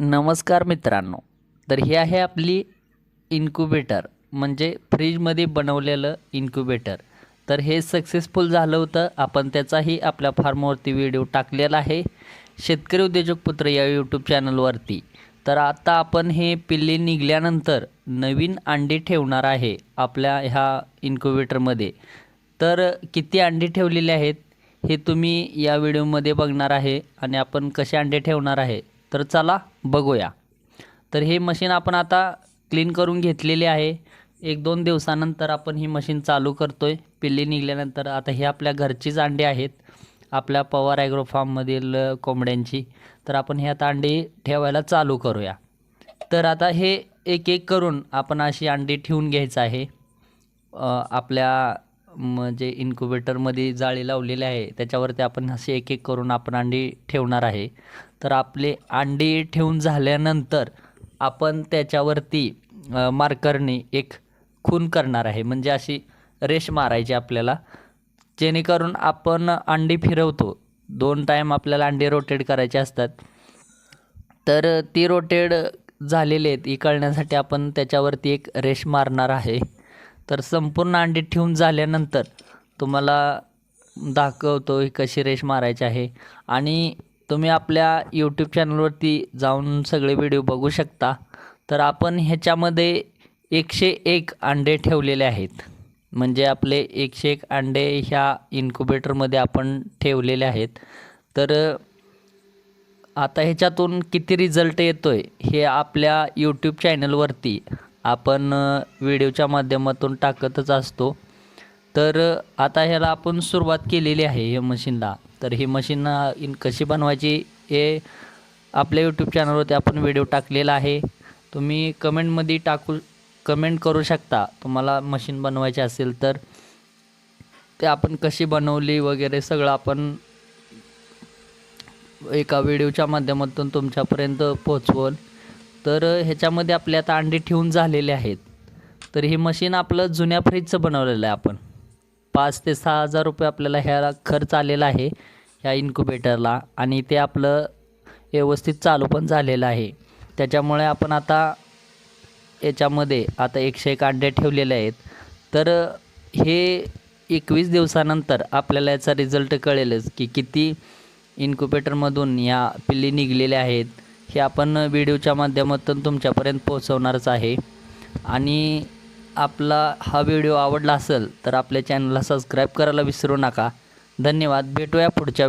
नमस्कार मित्रांनो. तर ही आहे आपली इन्क्युबेटर म्हणजे फ्रीजमध्ये बनवलेलं इन्क्युबेटर तर हे सक्सेसफुल झालं होतं. आपण त्याचाही आपल्या फार्मवरती व्हिडिओ टाकलेला आहे. शेतकरी उद्योजक पुत्र या यूट्यूब चॅनलवरती तर आता आपण हे पिल्ले निघाल्यानंतर नवीन अंडी ठेवणार आहे आपल्या ह्या इन्क्युबेटरमध्ये तर किती अंडी ठेवलेली आहेत हे तुम्ही या व्हिडिओमध्ये बघणार आहे आणि आपण कसे अंडे ठेवणार आहे तर चला बघूया. तर हे मशीन आपण आता क्लीन करून घेतलेले आहे. एक दोन दिवसानंतर आपण ही मशीन चालू करतो आहे पिल्ली निघाल्यानंतर आता हे आपल्या घरचीच अंडी आहेत. आपल्या पवार ॲग्रो फार्ममधील कोंबड्यांची. तर आपण हे आता अंडी ठेवायला चालू करूया. तर आता हे एक एक करून आपण अशी अंडी ठेवून घ्यायचं आहे. आपल्या म्हणजे इन्क्युबेटरमध्ये जाळी लावलेली आहे त्याच्यावरती आपण असे एक एक करून आपण अंडी ठेवणार आहे. तर आपले अंडी ठेवून झाल्यानंतर आपण त्याच्यावरती मार्करने एक खून करणार आहे. म्हणजे अशी रेष मारायची आपल्याला. जेणेकरून आपण अंडी फिरवतो. दोन टाईम आपल्याला अंडी रोटेट करायचे असतात. तर ती रोटेड झालेले आहेत ही कळण्यासाठी आपण त्याच्यावरती एक रेष मारणार आहे. तर संपूर्ण अंडी ठेवून झाल्यानंतर तुम्हाला दाखवतो ही कशी रेष मारायची आहे. आणि तुम्ही आपल्या यूट्यूब चॅनलवरती जाऊन सगळे व्हिडिओ बघू शकता. तर आपण ह्याच्यामध्ये एकशे एक अंडे ठेवलेले आहेत. म्हणजे आपले एकशे एक अंडे ह्या इन्क्युबेटरमध्ये आपण ठेवलेले आहेत. तर आता ह्याच्यातून किती रिझल्ट येतो आहे हे आपल्या यूट्यूब चॅनलवरती आपण व्हिडिओच्या माध्यमातून टाकतच असतो. तर आता ह्याला आपण सुरुवात केलेली आहे या मशीनला. तर ही मशीन इन कशी बनवायची हे आपल्या यूट्यूब चॅनलवरती आपण व्हिडिओ टाकलेला आहे. तुम्ही कमेंटमध्ये टाकू कमेंट करू शकता तुम्हाला मशीन बनवायची असेल तर. ते आपण कशी बनवली वगैरे सगळं आपण एका व्हिडिओच्या माध्यमातून तुमच्यापर्यंत पोहोचवल. तर ह्याच्यामध्ये आपले आता अंडी ठेवून झालेले आहेत. तर हे मशीन आपलं जुन्या फ्रीजचं बनवलेलं आहे आपण. पाच ते सहा हजार रुपये आपल्याला ह्याला खर्च आलेला आहे ह्या इन्क्युबेटरला आणि ते आपलं व्यवस्थित चालू पण झालेलं आहे. त्याच्यामुळे आपण आता याच्यामध्ये आता एकशे एक अंडे ठेवलेले आहेत. तर हे एकवीस दिवसानंतर आपल्याला याचा रिझल्ट कळेलच की किती इन्क्युबेटरमधून या पिल्ली निघलेल्या आहेत. हे आपण व्हिडिओच्या माध्यमातून तुमच्यापर्यंत पोहोचवणारच आहे. आणि आपला हा व्हिडिओ आवडला असेल तर आपल्या चॅनलला सबस्क्राईब करायला विसरू नका. धन्यवाद. भेटूया पुढच्या